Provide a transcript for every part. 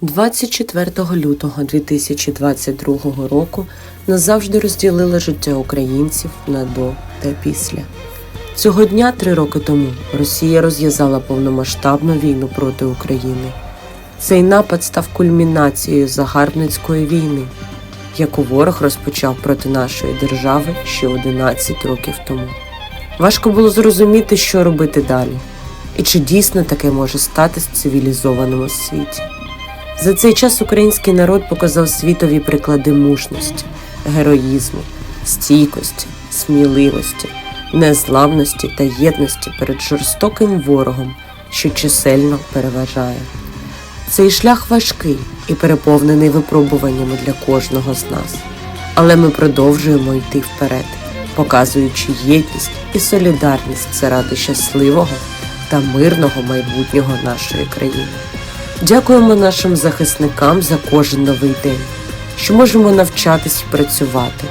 24 лютого 2022 року назавжди розділили життя українців на до та після. Цього дня, три роки тому, Росія розв'язала повномасштабну війну проти України. Цей напад став кульмінацією загарбницької війни, яку ворог розпочав проти нашої держави ще 11 років тому. Важко було зрозуміти, що робити далі, і чи дійсно таке може статись в цивілізованому світі. За цей час український народ показав світові приклади мужності, героїзму, стійкості, сміливості, незламності та єдності перед жорстоким ворогом, що чисельно переважає. Цей шлях важкий і переповнений випробуваннями для кожного з нас, але ми продовжуємо йти вперед, показуючи єдність і солідарність заради щасливого та мирного майбутнього нашої країни. Дякуємо нашим захисникам за кожен новий день, що можемо навчатись і працювати,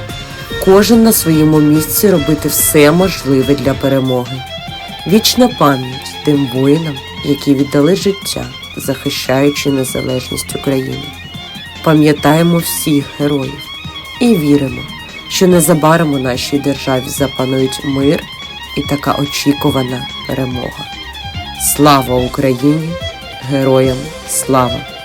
кожен на своєму місці робити все можливе для перемоги. Вічна пам'ять тим воїнам, які віддали життя, захищаючи незалежність України. Пам'ятаємо всіх героїв і віримо, що незабаром у нашій державі запанують мир і така очікувана перемога. Слава Україні! Героям слава!